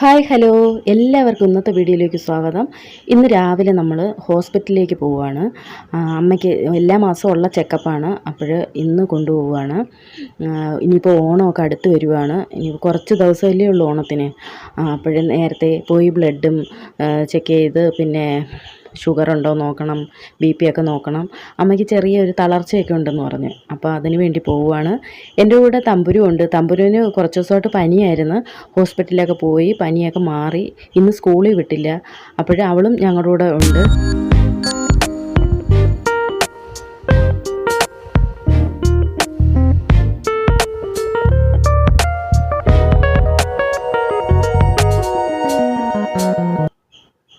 Hi hello. എല്ലാവർക്കും ഇന്നത്തെ വീഡിയോയിലേക്ക് സ്വാഗതം. ഇന്ന് രാവിലെ നമ്മൾ ഹോസ്പിറ്റലിലേക്ക് പോവുകയാണ്. അമ്മയ്ക്ക് എല്ലാ മാസവും ഉള്ള ചെക്കപ്പാണ്. അപ്പോൾ ഇന്ന് കൊണ്ടുപോവുകയാണ്. ഇനിയിപ്പോൾ ഓണമൊക്കെ അടുത്ത് വരുവാണ്. ഇനി കുറച്ച് ദിവസമല്ലേ ഉള്ളൂ ഓണത്തിന്. അപ്പോഴും നേരത്തെ പോയി ബ്ലഡും ചെക്ക് ചെയ്ത് പിന്നെ ഷുഗർ ഉണ്ടോ നോക്കണം ബി പി ഒക്കെ നോക്കണം. അമ്മയ്ക്ക് ചെറിയൊരു തളർച്ചയൊക്കെ ഉണ്ടെന്ന് പറഞ്ഞു. അപ്പോൾ അതിന് വേണ്ടി പോവുകയാണ്. എന്റെ കൂടെ തമ്പുരും ഉണ്ട്. തമ്പുരുവിന് കുറച്ച് ദിവസമായിട്ട് പനിയായിരുന്നു. ഹോസ്പിറ്റലിലൊക്കെ പോയി പനിയൊക്കെ മാറി. ഇന്ന് സ്കൂളിൽ വിട്ടില്ല. അപ്പോഴേ അവളും ഞങ്ങളുടെ കൂടെ ഉണ്ട്.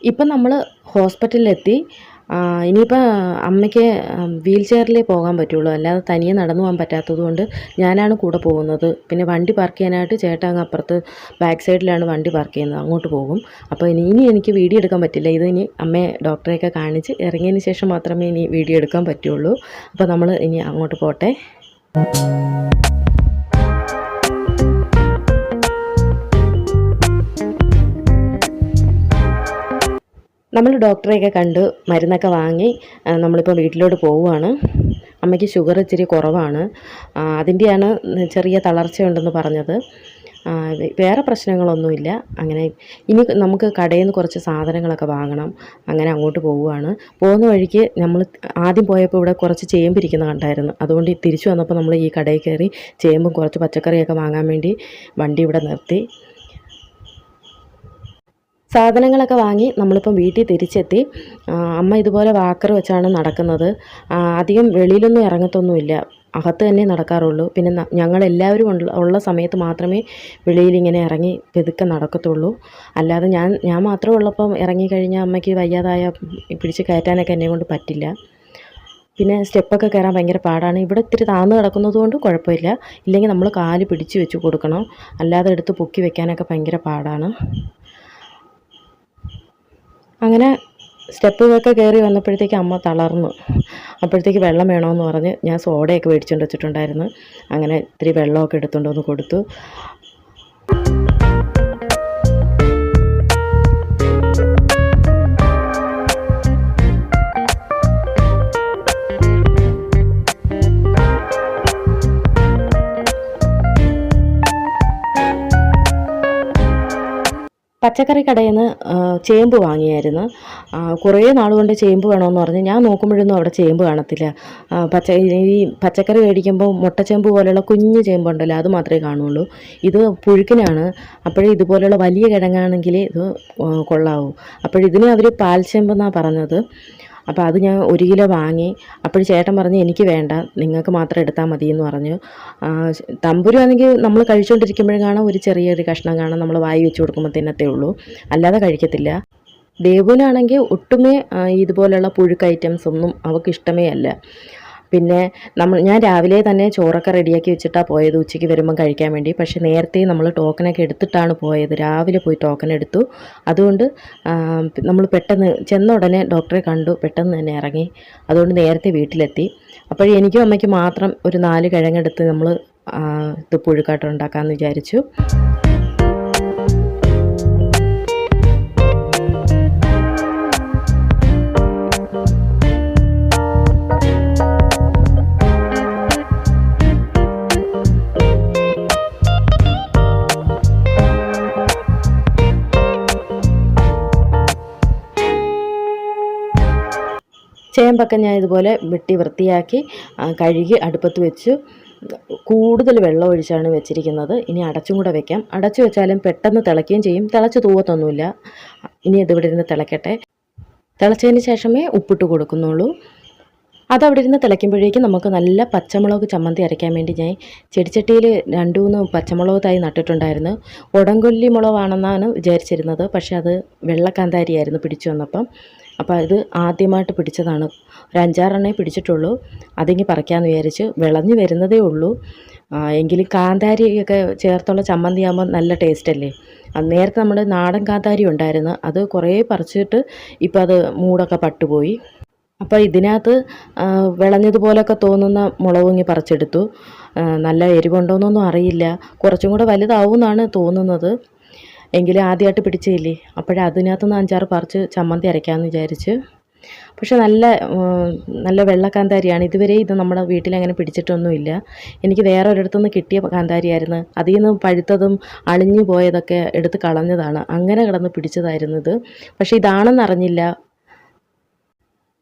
ഇപ്പം നമ്മൾ ഹോസ്പിറ്റലിലെത്തി. ഇനിയിപ്പോൾ അമ്മയ്ക്ക് വീൽ ചെയറിലേ പോകാൻ പറ്റുള്ളൂ. അല്ലാതെ തനിയെ നടന്നു പോകാൻ പറ്റാത്തത് കൊണ്ട് ഞാനാണ് കൂടെ പോകുന്നത്. പിന്നെ വണ്ടി പാർക്ക് ചെയ്യാനായിട്ട് ചേട്ടാ അങ്ങ് അപ്പുറത്ത് ബാക്ക് സൈഡിലാണ് വണ്ടി പാർക്ക് ചെയ്യുന്നത്. അങ്ങോട്ട് പോകും. അപ്പോൾ ഇനി ഇനി എനിക്ക് വീഡിയോ എടുക്കാൻ പറ്റില്ല. ഇത് ഇനി അമ്മയെ ഡോക്ടറെയൊക്കെ കാണിച്ച് ഇറങ്ങിയതിന് ശേഷം മാത്രമേ ഇനി വീഡിയോ എടുക്കാൻ പറ്റുള്ളൂ. അപ്പോൾ നമ്മൾ ഇനി അങ്ങോട്ട് പോട്ടെ. നമ്മൾ ഡോക്ടറെയൊക്കെ കണ്ട് മരുന്നൊക്കെ വാങ്ങി നമ്മളിപ്പോൾ വീട്ടിലോട്ട് പോവുകയാണ് അമ്മയ്ക്ക് ഷുഗർ ഇച്ചിരി കുറവാണ്. അതിന്റെയാണ് ചെറിയ തളർച്ചയുണ്ടെന്ന് പറഞ്ഞത്. വേറെ പ്രശ്നങ്ങളൊന്നുമില്ല. അങ്ങനെ ഇനി നമുക്ക് കടയിൽ നിന്ന് കുറച്ച് സാധനങ്ങളൊക്കെ വാങ്ങണം. അങ്ങനെ അങ്ങോട്ട് പോവുകയാണ് പോകുന്ന വഴിക്ക് നമ്മൾ ആദ്യം പോയപ്പോൾ ഇവിടെ കുറച്ച് ചേമ്പ് ഇരിക്കുന്ന കണ്ടായിരുന്നു. അതുകൊണ്ട് തിരിച്ചു വന്നപ്പോൾ നമ്മൾ ഈ കടയിൽ കയറി ചേമ്പും കുറച്ച് പച്ചക്കറിയൊക്കെ വാങ്ങാൻ വേണ്ടി വണ്ടി ഇവിടെ നിർത്തി. സാധനങ്ങളൊക്കെ വാങ്ങി നമ്മളിപ്പം വീട്ടിൽ തിരിച്ചെത്തി. അമ്മ ഇതുപോലെ വാക്കർ വെച്ചാണ് നടക്കുന്നത്. അധികം വെളിയിലൊന്നും ഇറങ്ങത്തൊന്നുമില്ല. അകത്ത് തന്നെ നടക്കാറുള്ളൂ. പിന്നെ ഞങ്ങളെല്ലാവരും ഉള്ള സമയത്ത് മാത്രമേ വെളിയിൽ ഇങ്ങനെ ഇറങ്ങി പെതുക്കെ നടക്കത്തുള്ളൂ. അല്ലാതെ ഞാൻ ഞാൻ മാത്രം ഉള്ളപ്പം ഇറങ്ങിക്കഴിഞ്ഞാൽ അമ്മയ്ക്ക് വയ്യാതായ പിടിച്ച് കയറ്റാനൊക്കെ എന്നെ കൊണ്ട് പറ്റില്ല. പിന്നെ സ്റ്റെപ്പൊക്കെ കയറാൻ ഭയങ്കര പാടാണ്. ഇവിടെ ഇത്തിരി താന്ന് കിടക്കുന്നത് കൊണ്ട് കുഴപ്പമില്ല. ഇല്ലെങ്കിൽ നമ്മൾ കാൽ പിടിച്ച് വെച്ച് കൊടുക്കണം. അല്ലാതെ എടുത്ത് പൊക്കി വെക്കാനൊക്കെ ഭയങ്കര പാടാണ്. അങ്ങനെ സ്റ്റെപ്പുകളൊക്കെ കയറി വന്നപ്പോഴത്തേക്ക് അമ്മ തളർന്നു. അപ്പോഴത്തേക്ക് വെള്ളം വേണമെന്ന് പറഞ്ഞ് ഞാൻ സോഡയൊക്കെ മേടിച്ചുകൊണ്ട് വെച്ചിട്ടുണ്ടായിരുന്നു. അങ്ങനെ ഇത്തിരി വെള്ളമൊക്കെ എടുത്തുകൊണ്ട് വന്ന് കൊടുത്തു. പച്ചക്കറി കടയിൽ നിന്ന് ചേമ്പ് വാങ്ങിയായിരുന്നു. കുറേ നാൾ കൊണ്ട് ചേമ്പ് വേണമെന്ന് പറഞ്ഞ് ഞാൻ നോക്കുമ്പോഴൊന്നും അവിടെ ചേമ്പ് കാണത്തില്ല. പച്ച ഈ പച്ചക്കറി മേടിക്കുമ്പോൾ മുട്ടച്ചേമ്പ് പോലെയുള്ള കുഞ്ഞു ചേമ്പുണ്ടല്ലോ അത് മാത്രമേ കാണുള്ളൂ. ഇത് പുഴുക്കിനാണ്. അപ്പോഴേ ഇതുപോലെയുള്ള വലിയ കിഴങ്ങാണെങ്കിൽ ഇത് കൊള്ളാവൂ. അപ്പോഴിതിനെ അവർ പാൽച്ചേമ്പെന്നാണ് പറഞ്ഞത്. അപ്പോൾ അത് ഞാൻ ഒരു കിലോ വാങ്ങി. അപ്പോൾ ചേട്ടൻ പറഞ്ഞു എനിക്ക് വേണ്ട നിങ്ങൾക്ക് മാത്രം എടുത്താൽ മതി എന്ന് പറഞ്ഞു. തമ്പുരു ആണെങ്കിൽ നമ്മൾ കഴിച്ചുകൊണ്ടിരിക്കുമ്പോഴും കാണാം ഒരു ചെറിയൊരു കഷ്ണം കാണാം നമ്മൾ വായി വെച്ച് കൊടുക്കുമ്പോൾ തിന്നത്തേ ഉള്ളൂ. അല്ലാതെ കഴിക്കത്തില്ല. ദേവുവിനാണെങ്കിൽ ഒട്ടുമേ ഇതുപോലെയുള്ള പുഴുക്ക് ഐറ്റംസ് ഒന്നും അവൾക്ക് ഇഷ്ടമേ അല്ല. പിന്നെ നമ്മൾ ഞാൻ രാവിലെ തന്നെ ചോറൊക്കെ റെഡിയാക്കി വെച്ചിട്ടാണ് പോയത് ഉച്ചയ്ക്ക് വരുമ്പം കഴിക്കാൻ വേണ്ടി. പക്ഷേ നേരത്തെ നമ്മൾ ടോക്കനൊക്കെ എടുത്തിട്ടാണ് പോയത്. രാവിലെ പോയി ടോക്കൺ എടുത്തു. അതുകൊണ്ട് നമ്മൾ പെട്ടെന്ന് ചെന്ന ഉടനെ ഡോക്ടറെ കണ്ടു. പെട്ടെന്ന് തന്നെ ഇറങ്ങി. അതുകൊണ്ട് നേരത്തെ വീട്ടിലെത്തി. അപ്പോൾ എനിക്കും അമ്മയ്ക്ക് മാത്രം ഒരു നാല് കിഴങ്ങെടുത്ത് നമ്മൾ ഇത് പുഴുക്കാട്ടം ഉണ്ടാക്കാമെന്ന് വിചാരിച്ചു. ചേമ്പൊക്കെ ഞാൻ ഇതുപോലെ വെട്ടി വൃത്തിയാക്കി കഴുകി അടുപ്പത്ത് വെച്ച്. കൂടുതൽ വെള്ളം ഒഴിച്ചാണ് വെച്ചിരിക്കുന്നത്. ഇനി അടച്ചും കൂടെ വെക്കാം. അടച്ചു വെച്ചാലും പെട്ടെന്ന് തിളയ്ക്കുകയും ചെയ്യും. തിളച്ച് തൂവത്തൊന്നുമില്ല. ഇനി ഇതിവിടെ ഇരുന്ന് തിളയ്ക്കട്ടെ തിളച്ചതിന് ശേഷമേ ഉപ്പിട്ട് കൊടുക്കുന്നുള്ളൂ. അതവിടെ ഇരുന്ന് തിളയ്ക്കുമ്പോഴേക്കും നമുക്ക് നല്ല പച്ചമുളക് ചമ്മന്തി അരയ്ക്കാൻ വേണ്ടി ഞാൻ ചെടിച്ചട്ടിയിൽ രണ്ട് മൂന്ന് പച്ചമുളക് തൈ നട്ടിട്ടുണ്ടായിരുന്നു. ഉടങ്കൊല്ലി മുളകാണെന്നാണ് വിചാരിച്ചിരുന്നത്. പക്ഷേ അത് വെള്ളക്കാന്താരിയായിരുന്നു പിടിച്ചു വന്നപ്പം. അപ്പോൾ ഇത് ആദ്യമായിട്ട് പിടിച്ചതാണ്. ഒരു അഞ്ചാറെണ്ണേ പിടിച്ചിട്ടുള്ളൂ. അതിങ്ങി പറിക്കാമെന്ന് വിചാരിച്ച് വിളഞ്ഞു വരുന്നതേ ഉള്ളൂ. എങ്കിലും കാന്താരിയൊക്കെ ചേർത്തുള്ള ചമ്മന്തി ആകുമ്പോൾ നല്ല ടേസ്റ്റ് അല്ലേ? നേരത്തെ നമ്മുടെ നാടൻ കാന്താരി ഉണ്ടായിരുന്നു. അത് കുറേ പറിച്ചിട്ട് ഇപ്പോൾ അത് മൂടൊക്കെ പട്ടുപോയി. അപ്പോൾ ഇതിനകത്ത് വിളഞ്ഞതുപോലൊക്കെ തോന്നുന്ന മുളകുങ്ങി പറിച്ചെടുത്തു. നല്ല എരിവുണ്ടോയെന്നൊന്നും അറിയില്ല. കുറച്ചും കൂടെ വലുതാവും എന്നാണ് തോന്നുന്നത്. എങ്കിലും ആദ്യമായിട്ട് പിടിച്ചില്ലേ അപ്പോഴേ അതിനകത്തുനിന്ന് അഞ്ചാറ് പറിച്ച് ചമ്മന്തി അരയ്ക്കാമെന്ന് വിചാരിച്ച്. പക്ഷെ നല്ല നല്ല വെള്ള കാന്താരിയാണ് ഇതുവരെ ഇത് നമ്മുടെ വീട്ടിലങ്ങനെ പിടിച്ചിട്ടൊന്നുമില്ല. എനിക്ക് വേറെ ഒരിടത്തുനിന്ന് കിട്ടിയ കാന്താരിയായിരുന്നു. അതിൽ നിന്ന് പഴുത്തതും അളിഞ്ഞു പോയതൊക്കെ എടുത്ത് കളഞ്ഞതാണ്. അങ്ങനെ കിടന്ന് പിടിച്ചതായിരുന്നു ഇത്. പക്ഷേ ഇതാണെന്ന് അറിഞ്ഞില്ല.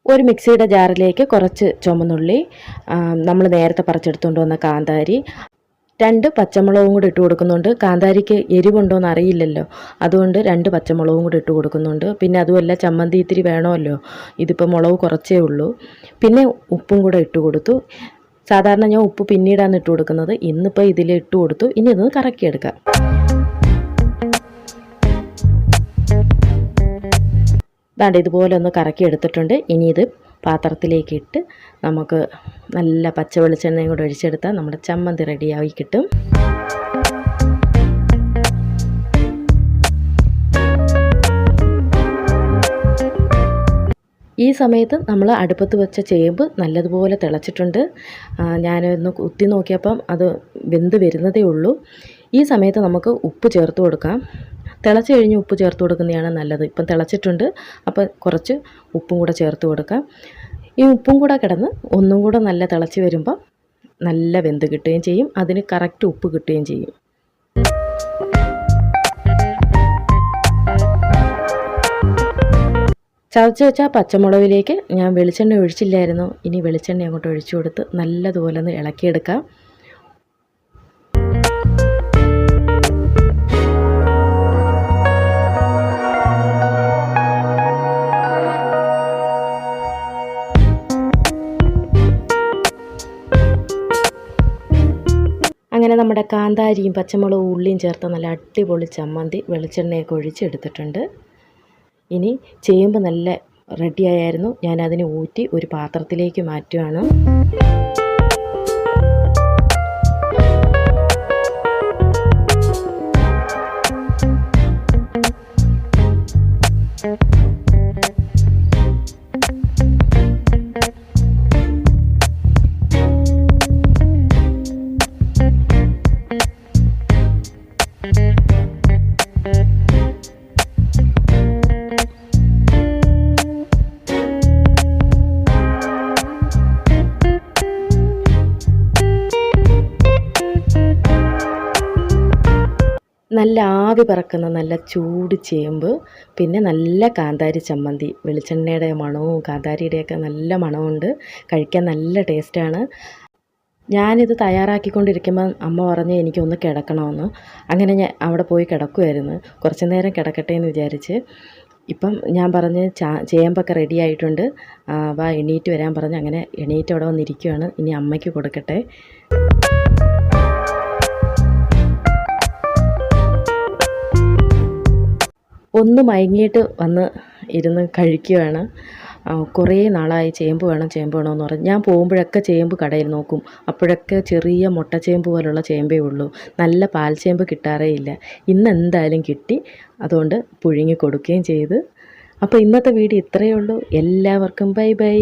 ഒരു മിക്സിയുടെ ജാറിലേക്ക് കുറച്ച് ചുമന്നുള്ളി നമ്മൾ നേരത്തെ പറിച്ചെടുത്തുകൊണ്ട് വന്ന കാന്താരി. രണ്ട് പച്ചമുളകും കൂടി ഇട്ട് കൊടുക്കുന്നുണ്ട്. കാന്താരിക്ക് എരിവുണ്ടോ എന്ന് അറിയില്ലല്ലോ അതുകൊണ്ട് രണ്ട് പച്ചമുളകും കൂടി ഇട്ട് കൊടുക്കുന്നുണ്ട്. പിന്നെ അതുമല്ല ചമ്മന്തി ഇത്തിരി വേണമല്ലോ. ഇതിപ്പോൾ മുളക് കുറച്ചേ ഉള്ളൂ. പിന്നെ ഉപ്പും കൂടെ ഇട്ട് കൊടുത്തു. സാധാരണ ഞാൻ ഉപ്പ് പിന്നീടാണ് ഇട്ട് കൊടുക്കുന്നത്. ഇന്നിപ്പോൾ ഇതിൽ ഇട്ട് കൊടുത്തു. ഇനി ഇതൊന്ന് കറക്കിയെടുക്കാം. ദാണ്ട് ഇതുപോലെ ഒന്ന് കറക്കി എടുത്തിട്ടുണ്ട്. ഇനി ഇത് പാത്രത്തിലേക്ക് ഇട്ട് നമുക്ക് നല്ല പച്ച വെളിച്ചെണ്ണയും കൂടെ ഒഴിച്ചെടുത്താൽ നമ്മുടെ ചമ്മന്തി റെഡിയായി കിട്ടും. ഈ സമയത്ത് നമ്മൾ അടുപ്പത്ത് വെച്ച ചേമ്പ് നല്ലതുപോലെ തിളച്ചിട്ടുണ്ട്. ഞാനൊന്ന് കുത്തി നോക്കിയപ്പം അത് വെന്ത് വരുന്നതേ ഉള്ളൂ. ഈ സമയത്ത് നമുക്ക് ഉപ്പ് ചേർത്ത് കൊടുക്കാം. തിളച്ച് കഴിഞ്ഞ് ഉപ്പ് ചേർത്ത് കൊടുക്കുന്നതാണ് നല്ലത്. ഇപ്പം തിളച്ചിട്ടുണ്ട്. അപ്പം കുറച്ച് ഉപ്പും കൂടെ ചേർത്ത് കൊടുക്കാം. ഈ ഉപ്പും കൂടെ കിടന്ന് ഒന്നും കൂടെ നല്ല തിളച്ച് വരുമ്പോൾ നല്ല വെന്ത് കിട്ടുകയും ചെയ്യും. അതിന് കറക്റ്റ് ഉപ്പ് കിട്ടുകയും ചെയ്യും. ചതച്ച് വെച്ച പച്ചമുളകിലേക്ക് ഞാൻ വെളിച്ചെണ്ണ ഒഴിച്ചില്ലായിരുന്നു. ഇനി വെളിച്ചെണ്ണ അങ്ങോട്ട് ഒഴിച്ചു കൊടുത്ത് നല്ലതുപോലെ ഒന്ന് ഇളക്കിയെടുക്കാം. നമ്മുടെ കാന്താരിയും പച്ചമുളകും ഉള്ളിയും ചേർത്ത് നല്ല അടിപൊളി ചമ്മന്തി വെളിച്ചെണ്ണയൊക്കെ ഒഴിച്ചെടുത്തിട്ടുണ്ട് ഇനി ചേമ്പ് നല്ല റെഡിയായിരുന്നു ഞാൻ അതിനെ ഊറ്റി ഒരു പാത്രത്തിലേക്ക് മാറ്റുകയാണ് നല്ല ആവി പറക്കുന്ന നല്ല ചൂട് ചേമ്പ് പിന്നെ നല്ല കാന്താരി ചമ്മന്തി. വെളിച്ചെണ്ണയുടെ മണവും കാന്താരിയുടെയൊക്കെ നല്ല മണമുണ്ട് കഴിക്കാൻ നല്ല ടേസ്റ്റാണ്. ഞാനിത് തയ്യാറാക്കിക്കൊണ്ടിരിക്കുമ്പോൾ അമ്മ പറഞ്ഞ് എനിക്കൊന്ന് കിടക്കണമെന്ന്. അങ്ങനെ ഞാൻ അവിടെ പോയി കിടക്കുമായിരുന്നു കുറച്ച് നേരം കിടക്കട്ടെ എന്ന് വിചാരിച്ച്. ഇപ്പം ഞാൻ പറഞ്ഞ് ചാ ചേമ്പൊക്കെ റെഡി ആയിട്ടുണ്ട്. വാ എണീറ്റ് വരാൻ പറഞ്ഞ് അങ്ങനെ എണീറ്റ് അവിടെ വന്നിരിക്കുകയാണ് ഇനി അമ്മയ്ക്ക് കൊടുക്കട്ടെ. ഒന്ന് മയങ്ങിയിട്ട് വന്ന് ഇരുന്ന് കഴിക്കുകയാണ്. കുറേ നാളായി ചേമ്പ് വേണം ചേമ്പ് വേണമെന്ന് പറഞ്ഞ്. ഞാൻ പോകുമ്പോഴൊക്കെ ചേമ്പ് കടയിൽ നോക്കും. അപ്പോഴൊക്കെ ചെറിയ മുട്ടച്ചേമ്പ് പോലുള്ള ചേമ്പേ ഉള്ളൂ. നല്ല പാൽ ചേമ്പ് കിട്ടാറേ ഇല്ല. ഇന്ന് എന്തായാലും കിട്ടി. അതുകൊണ്ട് പുഴുങ്ങി കൊടുക്കുകയും ചെയ്ത്. അപ്പോൾ ഇന്നത്തെ വീഡിയോ ഇത്രയേ ഉള്ളൂ. എല്ലാവർക്കും ബൈ ബൈ.